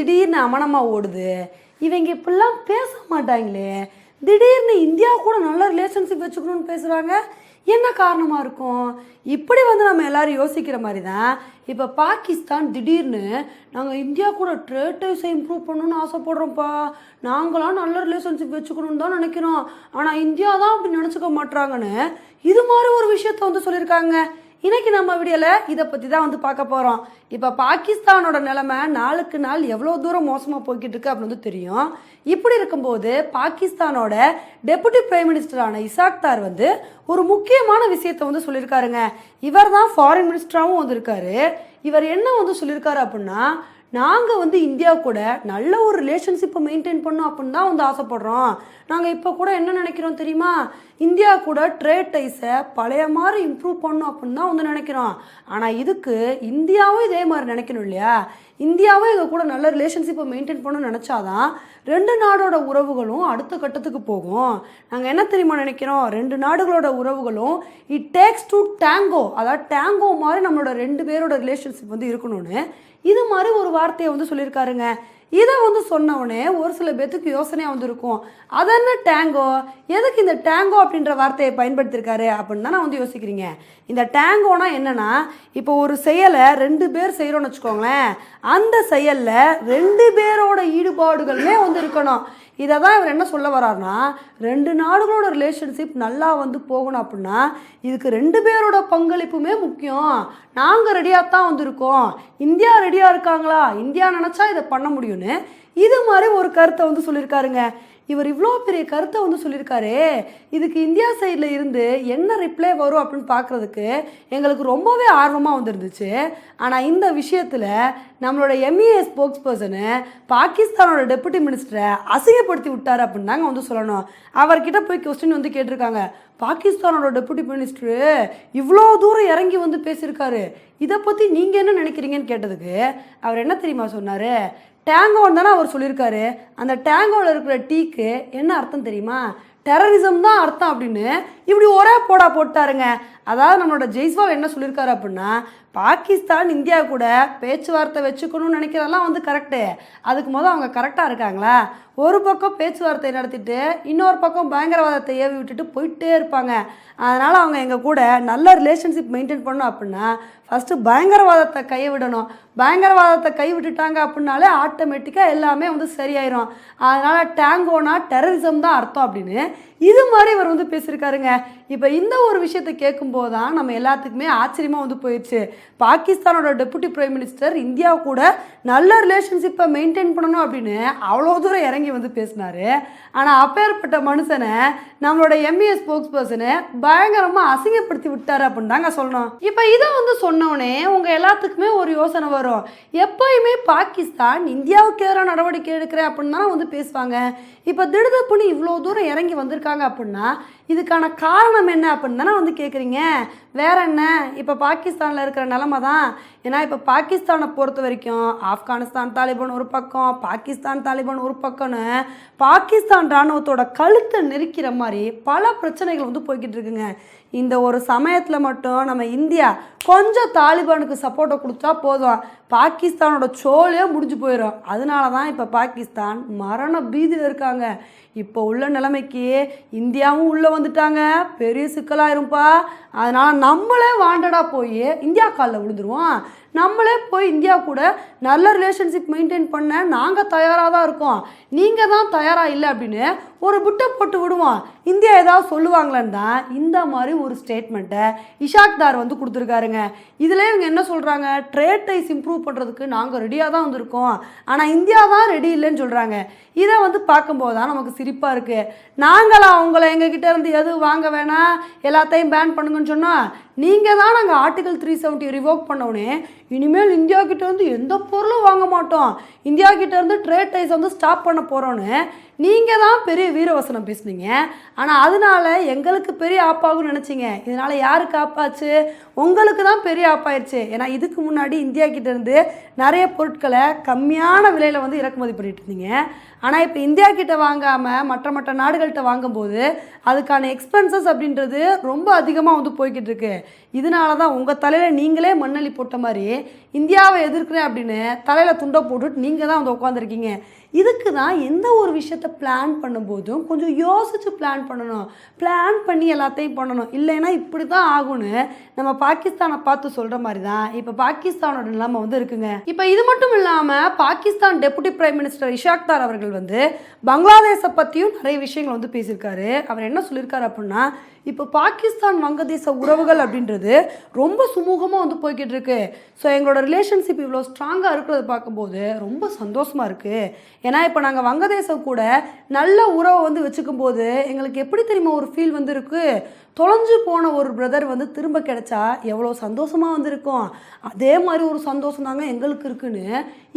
திடீர்னு அமனமாக ஓடுது. இவங்க இப்படிலாம் பேச மாட்டாங்களே. திடீர்னு இந்தியா கூட நல்ல ரிலேஷன்ஷிப் வச்சுக்கணும்னு பேசுகிறாங்க என்ன காரணமாக இருக்கும்? இப்படி வந்து நம்ம எல்லோரும் யோசிக்கிற மாதிரி தான் இப்போ பாகிஸ்தான் திடீர்னு நாங்கள் இந்தியா கூட ட்ரேட்டர்ஸை இம்ப்ரூவ் பண்ணணும்னு ஆசைப்படுறோம்ப்பா. நாங்களாம் நல்ல ரிலேஷன்ஷிப் வச்சுக்கணும்னு தான் நினைக்கிறோம். ஆனால் இந்தியா தான் அப்படி நினச்சிக்க மாட்றாங்கன்னு இது மாதிரி ஒரு விஷயத்த வந்து சொல்லியிருக்காங்க. இன்னைக்கு நம்ம வீடியோவில் இதை பற்றி தான் வந்து பார்க்க போகிறோம் இப்போ பாகிஸ்தானோட நிலைமை நாளுக்கு நாள் எவ்வளோ தூரம் மோசமாக போய்கிட்டு இருக்கு அப்படின்னு வந்து தெரியும். இப்படி இருக்கும்போது பாகிஸ்தானோட டெபுட்டி பிரைம் மினிஸ்டரான இசாக்தார் வந்து ஒரு முக்கியமான விஷயத்தை வந்து சொல்லியிருக்காருங்க. இவர் தான் ஃபாரின் மினிஸ்டராகவும் வந்திருக்காரு. இவர் என்ன வந்து சொல்லியிருக்காரு அப்படின்னா நாங்கள் வந்து இந்தியா கூட நல்ல ஒரு ரிலேஷன்ஷிப்பை மெயின்டைன் பண்ணோம் அப்படின்னு தான் வந்து ஆசைப்படுறோம். நாங்கள் இப்போ கூட என்ன நினைக்கிறோம் தெரியுமா? இந்தியா கூட ட்ரேட் டைஸை பழைய மாதிரி இம்ப்ரூவ் பண்ணும் அப்படின்னு தான் வந்து நினைக்கிறோம். ஆனால் இதுக்கு இந்தியாவும் இதே மாதிரி நினைக்கணும் இல்லையா? இந்தியாவும் எங்கள் கூட நல்ல ரிலேஷன்ஷிப்பை மெயின்டைன் பண்ணணும்னு நினச்சாதான் ரெண்டு நாடோட உறவுகளும் அடுத்த கட்டத்துக்கு போகும். நாங்கள் என்ன தெரியுமா நினைக்கிறோம்? ரெண்டு நாடுகளோட உறவுகளும் இட் டேக்ஸ் டு டேங்கோ அதாவது டேங்கோ மாதிரி நம்மளோட ரெண்டு பேரோட ரிலேஷன்ஷிப் வந்து இருக்கணும்னு. இது மாதிரி ஒரு வார்த்தையை வந்து சொல்லியிருக்காருங்க. இதை வந்து சொன்னவுடனே ஒரு சில பேர்த்துக்கு யோசனையாக வந்துருக்கும். அது என்ன டேங்கோ எதுக்கு இந்த டேங்கோ அப்படின்ற வார்த்தையை பயன்படுத்தியிருக்காரு அப்படின்னு தான் நான் வந்து யோசிக்கிறீங்க. இந்த டேங்கோனா என்னன்னா இப்போ ஒரு செயலை ரெண்டு பேர் செய்கிறோன்னு வச்சுக்கோங்களேன். அந்த செயலில் ரெண்டு பேரோட ஈடுபாடுகளுமே வந்து இருக்கணும். இதை தான் இவர் என்ன சொல்ல வர்றாருன்னா ரெண்டு நாடுகளோட ரிலேஷன்ஷிப் நல்லா வந்து போகணும் அப்படின்னா இதுக்கு ரெண்டு பேரோட பங்களிப்புமே முக்கியம். நாங்கள் ரெடியாக தான் வந்திருக்கோம். இந்தியா ரெடியாக இருக்காங்களா? இந்தியா நினச்சா இதை பண்ண முடியும்னு. இது மாதிரி ஒரு கருத்தை வந்து சொல்லியிருக்காருங்க. இவர் இவ்வளோ பெரிய கருத்தை வந்து சொல்லியிருக்காரு. இதுக்கு இந்தியா சைடில் இருந்து என்ன ரிப்ளை வரும் அப்படின்னு பார்க்குறதுக்கு எங்களுக்கு ரொம்பவே ஆர்வமாக வந்துருந்துச்சு. ஆனால் இந்த விஷயத்தில் நம்மளோட எம்இஏ ஸ்போக்ஸ் பர்சனு பாகிஸ்தானோட டெப்புட்டி மினிஸ்டரை அசிங்கப்படுத்தி விட்டார் அப்படின்னு தாங்க வந்து சொல்லணும். அவர்கிட்ட போய் கொஸ்டின் வந்து கேட்டிருக்காங்க. பாகிஸ்தானோட டெபுட்டி மினிஸ்டரு இவ்வளோ தூரம் இறங்கி வந்து பேசியிருக்காரு. இதை பற்றி நீங்கள் என்ன நினைக்கிறீங்கன்னு கேட்டதுக்கு அவர் என்ன தெரியுமா சொன்னார்? டேங்கோன்னு தானே அவர் சொல்லியிருக்காரு. அந்த டேங்கோவில் இருக்கிற டீக்கு என்ன அர்த்தம் தெரியுமா? டெரரிசம் தான் அர்த்தம் அப்படின்னு இப்படி ஒரே போடா போட்டாருங்க. அதாவது நம்மளோட ஜெய்ஸ்வால் என்ன சொல்லியிருக்காரு அப்படின்னா பாகிஸ்தான் இந்தியா கூட பேச்சுவார்த்தை வச்சுக்கணும்னு நினைக்கிறதெல்லாம் வந்து கரெக்டு அதுக்கு முதல் அவங்க கரெக்டாக இருக்காங்களா? ஒரு பக்கம் பேச்சுவார்த்தை நடத்திட்டு இன்னொரு பக்கம் பயங்கரவாதத்தை ஏவி விட்டுட்டு போயிட்டே இருப்பாங்க. அதனால் அவங்க எங்கள் கூட நல்ல ரிலேஷன்ஷிப் மெயின்டைன் பண்ணோம் அப்படின்னா ஃபஸ்ட்டு பயங்கரவாதத்தை கைவிடணும். பயங்கரவாதத்தை கை விட்டுட்டாங்க அப்படின்னாலே ஆட்டோமேட்டிக்காக எல்லாமே வந்து சரியாயிரும். அதனால் டேங்கோனா டெரரிசம் தான் அர்த்தம் அப்படின்னு இது மாதிரி இவர் வந்து பேசியிருக்காருங்க. இப்போ இந்த ஒரு விஷயத்தை கேட்கும்போது தான் நம்ம எல்லாத்துக்குமே ஆச்சரியமாக வந்து போயிடுச்சு. பாகிஸ்தானோட டெபுட்டி பிரைம் மினிஸ்டர் இந்தியா கூட நல்ல ரிலேஷன்ஷிப்பை மெயின்டைன் பண்ணணும் அப்படின்னு அவ்வளோ தூரம் இறங்கி வந்து பேசினார். ஆனால் அப்பேற்பட்ட மனுஷனை நம்மளோட எம்இஏ ஸ்போக்ஸ் பர்சனை பயங்கரமாக அசிங்கப்படுத்தி விட்டார் அப்படின்னு தாங்க சொல்லணும். இப்போ இதை வந்து சொன்னோடனே உங்கள் எல்லாத்துக்குமே ஒரு யோசனை வரும். எப்பயுமே பாகிஸ்தான் இந்தியாவுக்கு எதிராக நடவடிக்கை எடுக்கிறேன் அப்படின்னு தான் வந்து பேசுவாங்க. இப்போ திடுதப்புன்னு இவ்வளோ தூரம் இறங்கி வந்திருக்காங்க அப்படின்னா இதுக்கான காரணம் என்ன அப்படின்னு தானே வந்து கேட்குறீங்க வேற என்ன? இப்போ பாகிஸ்தானில் இருக்கிற நிலமை தான் ஏன்னா இப்போ பாகிஸ்தானை பொறுத்த வரைக்கும் ஆப்கானிஸ்தான் தாலிபான் ஒரு பக்கம் பாகிஸ்தான் தாலிபான் ஒரு பக்கம்னு பாகிஸ்தான் இராணுவத்தோட கழுத்தை நெரிக்கிற மாதிரி பல பிரச்சனைகள் வந்து போய்கிட்டு இருக்குங்க. இந்த ஒரு சமயத்தில் மட்டும் நம்ம இந்தியா கொஞ்சம் தாலிபானுக்கு சப்போர்ட்டை கொடுத்தா போதும். பாகிஸ்தானோட சோலே முடிஞ்சு போயிடும் அதனால தான் இப்போ பாகிஸ்தான் மரண பீதியில் இருக்காங்க. இப்போ உள்ள நிலைமைக்கு இந்தியாவும் உள்ளே வந்துட்டாங்க. பெரிய சிக்கலாயிரும்ப்பா அதனால் நம்மளே வாண்டடாக போய் இந்தியா காலில் விழுந்துருவோம். நம்மளே போய் இந்தியா கூட நல்ல ரிலேஷன்ஷிப் மெயின்டைன் பண்ண நாங்கள் தயாராக தான் இருக்கோம். நீங்கள் தான் தயாராக இல்லை அப்படின்னு ஒரு புட்டை போட்டு விடுவோம். இந்தியா ஏதாவது சொல்லுவாங்களேன்னு தான் இந்த மாதிரி ஒரு ஸ்டேட்மெண்ட்டை இஷாக்தார் வந்து கொடுத்துருக்காருங்க. இதில் இவங்க என்ன சொல்கிறாங்க ட்ரேட் டைஸ் இம்ப்ரூவ் பண்ணுறதுக்கு நாங்கள் ரெடியாக தான் வந்திருக்கோம். ஆனால் இந்தியா தான் ரெடி இல்லைன்னு சொல்கிறாங்க இதை வந்து பார்க்கும்போது தான் நமக்கு சிரிப்பாக இருக்குது நாங்களாம் அவங்கள எங்ககிட்ட இருந்து எதுவும் வாங்க வேணாம்? எல்லாத்தையும் பேன் பண்ணுங்கன்னு சொன்னால் நீங்கள் தான் நாங்கள் ஆர்டிகல் த்ரீ செவன்ட்டி ரிவோக் பண்ணோடனே இனிமேல் இந்தியா கிட்டேருந்து எந்த பொருளும் வாங்க மாட்டோம். இந்தியா கிட்டேருந்து ட்ரேட் டைஸ் வந்து ஸ்டாப் பண்ண போகிறோன்னு நீங்கள் தான் பெரிய வீரவசனம் பேசுனீங்க. ஆனால் அதனால எங்களுக்கு பெரிய ஆப்பாகும்னு நினச்சிங்க. இதனால் யாருக்கு ஆப்பாச்சு? உங்களுக்கு தான் பெரிய ஆப்பாயிருச்சு. ஏன்னா இதுக்கு முன்னாடி இந்தியா கிட்டேருந்து நிறைய பொருட்களை கம்மியான விலையில் வந்து இறக்குமதி பண்ணிட்டு இருந்தீங்க. ஆனால் இப்போ இந்தியா கிட்ட வாங்காமல் மற்ற மற்ற நாடுகள்கிட்ட வாங்கும்போது அதுக்கான எக்ஸ்பென்சஸ் அப்படின்றது ரொம்ப அதிகமாக வந்து போய்கிட்டு இருக்கு. இதனால தான் உங்கள் தலையில் நீங்களே மண்ணள்ளி போட்ட மாதிரி இந்தியாவை எதிர்க்கிறேன் அப்படின்னு தலையில் துண்டை போட்டுட்டு நீங்கள் தான் வந்து உட்காந்துருக்கீங்க இதுக்கு தான் எந்த ஒரு விஷயத்த பிளான் பண்ணும்போதும் கொஞ்சம் யோசித்து பிளான் பண்ணணும். பிளான் பண்ணி எல்லாத்தையும் பண்ணணும். இல்லைன்னா இப்படி தான் ஆகும்னு நம்ம பாகிஸ்தானை பார்த்து சொல்கிற மாதிரி தான் இப்போ பாகிஸ்தானோட நிலைமை வந்து இருக்குங்க. இப்போ இது மட்டும் இல்லாமல் Pakistan deputy prime minister Ishaq Dar அவர்கள் வந்து பங்களாதேஷை பற்றியும் நிறைய விஷயங்கள் வந்து பேசியிருக்காரு. அவர் என்ன சொல்லியிருக்காரு அப்படின்னா இப்போ பாகிஸ்தான் வங்கதேச உறவுகள் அப்படின்றது ரொம்ப சுமூகமாக வந்து போய்கிட்டு இருக்கு ஸோ எங்களோட ரிலேஷன்ஷிப் இவ்வளோ ஸ்ட்ராங்காக இருக்கிறத பார்க்கும்போது ரொம்ப சந்தோஷமாக இருக்குது ஏன்னா இப்போ நாங்கள் வங்கதேசம் கூட நல்ல உறவை வந்து வச்சுக்கும் போது எங்களுக்கு எப்படி தெரியுமா ஒரு ஃபீல் வந்து இருக்குது தொலைஞ்சு போன ஒரு பிரதர் வந்து திரும்ப கிடைச்சா எவ்வளோ சந்தோஷமாக வந்திருக்கும். அதே மாதிரி ஒரு சந்தோஷம் தாங்க எங்களுக்கு இருக்குன்னு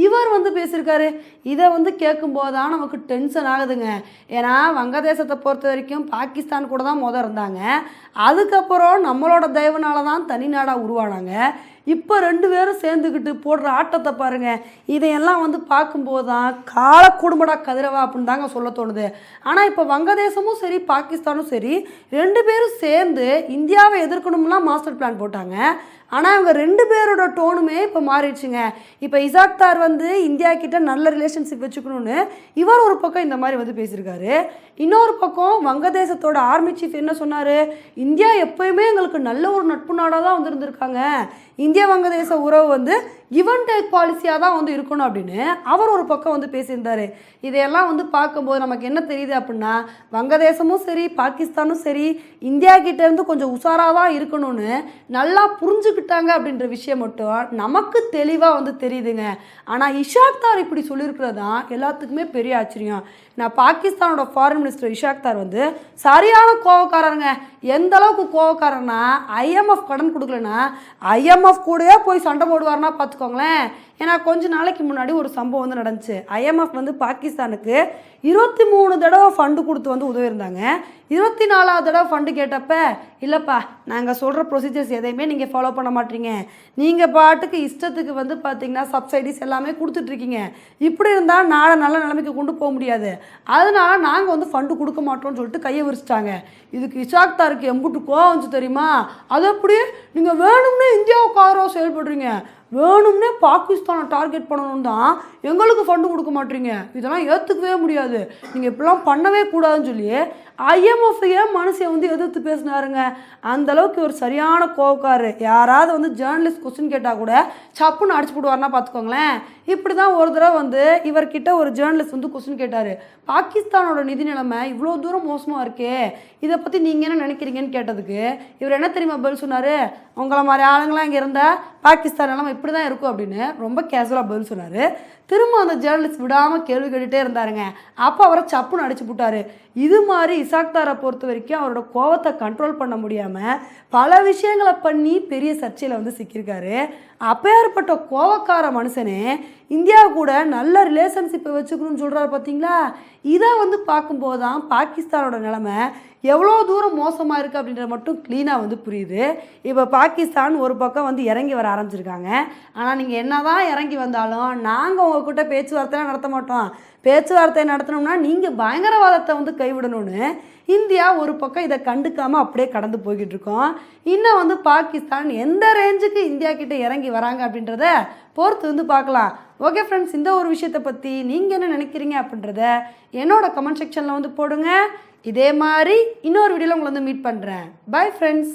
இவர் வந்து பேசியிருக்காரு. இதை வந்து கேட்கும்போது தான் நமக்கு டென்ஷன் ஆகுதுங்க. ஏன்னா வங்கதேசத்தை பொறுத்த வரைக்கும் பாகிஸ்தான் கூட தான் மொதல் இருந்தாங்க. அதுக்கப்புறம் நம்மளோட தயவுனால தான் தனி நாடாக உருவானாங்க. இப்போ ரெண்டு பேரும் சேர்ந்துக்கிட்டு போடுற ஆட்டத்தை பாருங்க. இதையெல்லாம் வந்து பார்க்கும்போது தான் கால குடும்படா கதிரவா அப்படின்னு தாங்க சொல்ல தோணுது. ஆனால் இப்போ வங்கதேசமும் சரி பாகிஸ்தானும் சரி ரெண்டு பேரும் சேர்ந்து இந்தியாவை எதிர்க்கணும்லாம் மாஸ்டர் பிளான் போட்டாங்க. ஆனால் இவங்க ரெண்டு பேரோட டோனுமே இப்போ மாறிடுச்சுங்க. இப்போ இசாக்தார் வந்து இந்தியா கிட்ட நல்ல ரிலேஷன்ஷிப் வச்சுக்கணும்னு இவர் ஒரு பக்கம் இந்த மாதிரி வந்து பேசியிருக்காரு. இன்னொரு பக்கம் வங்கதேசத்தோட ஆர்மி சீஃப் என்ன சொன்னார்? இந்தியா எப்பயுமே எங்களுக்கு நல்ல ஒரு நட்பு நாடாக தான் வந்திருந்திருக்காங்க. இந்திய வங்கதேச உறவு வந்து இவன் டேக் பாலிசியாக தான் வந்து இருக்கணும் அப்படின்னு அவர் ஒரு பக்கம் வந்து பேசியிருந்தார். இதையெல்லாம் வந்து பார்க்கும்போது நமக்கு என்ன தெரியுது அப்படின்னா வங்கதேசமும் சரி பாகிஸ்தானும் சரி இந்தியா கிட்டேருந்து கொஞ்சம் உஷாராக தான் இருக்கணும்னு நல்லா புரிஞ்சுக்கிட்டாங்க அப்படின்ற விஷயம் மட்டும் நமக்கு தெளிவாக வந்து தெரியுதுங்க. ஆனால் இஷாக் தார் இப்படி சொல்லியிருக்கிறது தான் எல்லாத்துக்குமே பெரிய ஆச்சரியம். நான் பாகிஸ்தானோட ஃபாரின் மினிஸ்டர் இஷாக் தார் வந்து சரியான கோவக்காரருங்க. எந்த அளவுக்கு கோவக்காரன்னா ஐஎம்எஃப் கடன் கொடுக்கலன்னா ஐஎம்எஃப் கூடயே போய் சண்டை போடுவார்னா வச்சுக்கோங்களேன். ஏன்னா கொஞ்ச நாளைக்கு முன்னாடி ஒரு சம்பவம் வந்து நடந்துச்சு. ஐஎம்எஃப் வந்து பாகிஸ்தானுக்கு இருபத்தி மூணு தடவை ஃபண்டு கொடுத்து வந்து உதவியிருந்தாங்க. இருபத்தி நாலாவது தடவை ஃபண்டு கேட்டப்ப இல்லைப்பா நாங்கள் சொல்கிற ப்ரொசீஜர்ஸ் எதையுமே நீங்கள் ஃபாலோ பண்ண மாட்டீங்க. நீங்கள் பாட்டுக்கு இஷ்டத்துக்கு வந்து பார்த்தீங்கன்னா சப்சைடிஸ் எல்லாமே கொடுத்துட்ருக்கீங்க. இப்படி இருந்தால் நாளை நல்ல நிலைமைக்கு கொண்டு போக முடியாது. அதனால் நாங்கள் வந்து ஃபண்டு கொடுக்க மாட்டோம்னு சொல்லிட்டு கையை விரிச்சிட்டாங்க. இதுக்கு இஷாக் தாருக்கு எம்புட்டு கோவம் வந்துச்சு தெரியுமா? அது அப்படியே நீங்கள் வேணும்னே இந்தியாவுக்கு ஆதரவாக செயல்படுறீங்க. வேணும்னே பாகிஸ்தானை டார்கெட் பண்ணணும் தான் எங்களுக்கு ஃபண்டு கொடுக்க மாட்டீங்க. இதெல்லாம் ஏற்றுக்கவே முடியாது. நீங்கள் இப்படிலாம் பண்ணவே கூடாதுன்னு சொல்லி ஐஎம்எஃப்ஐயே மனுஷன் வந்து எதிர்த்து பேசினாருங்க. அந்தளவுக்கு ஒரு சரியான கோவக்காரர். யாராவது வந்து ஜேர்னலிஸ்ட் கொஸ்டின் கேட்டால் கூட சப்புன்னு அடிச்சு போடுவார்னா பார்த்துக்கோங்களேன் இப்படி தான் ஒரு தடவை வந்து இவர்கிட்ட ஒரு ஜேர்னலிஸ்ட் வந்து கொஸ்டின் கேட்டார். பாகிஸ்தானோட நிதி நிலைமை இவ்வளோ தூரம் மோசமாக இருக்கே. இதை பற்றி நீங்கள் என்ன நினைக்கிறீங்கன்னு கேட்டதுக்கு இவர் என்ன தெரியுமா பதில் சொன்னார்? உங்களை மாதிரி ஆளுங்களாம் இங்கே இருந்தால் பாகிஸ்தான் நிலைமை இப்படி தான் இருக்கும் அப்படின்னு ரொம்ப கேஷுவலாக பதில் சொன்னார். திரும்ப அந்த ஜேர்னலிஸ்ட் விடாமல் கேள்வி கேட்டுகிட்டே இருந்தாருங்க. அப்போ அவரை சப்புன்னு அடிச்சு போட்டார். இது மாதிரி இசாக்தாரை பொறுத்த வரைக்கும் அவரோட கோவத்தை கண்ட்ரோல் பண்ண முடியாமல் பல விஷயங்களை பண்ணி பெரிய சர்ச்சையில் வந்து சிக்கியிருக்காரு. அப்பேற்பட்ட கோவக்கார மனுஷனே இந்தியா கூட நல்ல ரிலேஷன்ஷிப்பை வச்சுக்கணும்னு சொல்கிறாரு பார்த்தீங்களா இதை வந்து பார்க்கும்போது தான் பாகிஸ்தானோட நிலமை எவ்வளோ தூரம் மோசமாக இருக்குது அப்படின்றத மட்டும் க்ளீனாக வந்து புரியுது. இப்போ பாகிஸ்தான் ஒரு பக்கம் வந்து இறங்கி வர ஆரம்பிச்சிருக்காங்க. ஆனால் நீங்கள் என்ன தான் இறங்கி வந்தாலும் நாங்கள் உங்ககிட்ட பேச்சுவார்த்தைலாம் நடத்த மாட்டோம். பேச்சுவார்த்தை நடத்தணும்னா நீங்கள் பயங்கரவாதத்தை வந்து கைவிடணும்னு இந்தியா ஒரு பக்கம் இதை கண்டுக்காமல் அப்படியே கடந்து போய்கிட்டு இருக்கோம். இன்னும் வந்து பாகிஸ்தான் எந்த ரேஞ்சுக்கு இந்தியா கிட்ட இறங்கி வராங்க அப்படின்றத பொறுத்து வந்து பார்க்கலாம். ஓகே ஃப்ரெண்ட்ஸ் இந்த ஒரு விஷயத்தை பற்றி நீங்கள் என்ன நினைக்கிறீங்க அப்படின்றத என்னோட கமெண்ட் செக்ஷனில் வந்து போடுங்க. இதே மாதிரி இன்னொரு வீடியோவில் உங்களை வந்து மீட் பண்ணுறேன் பை ஃப்ரெண்ட்ஸ்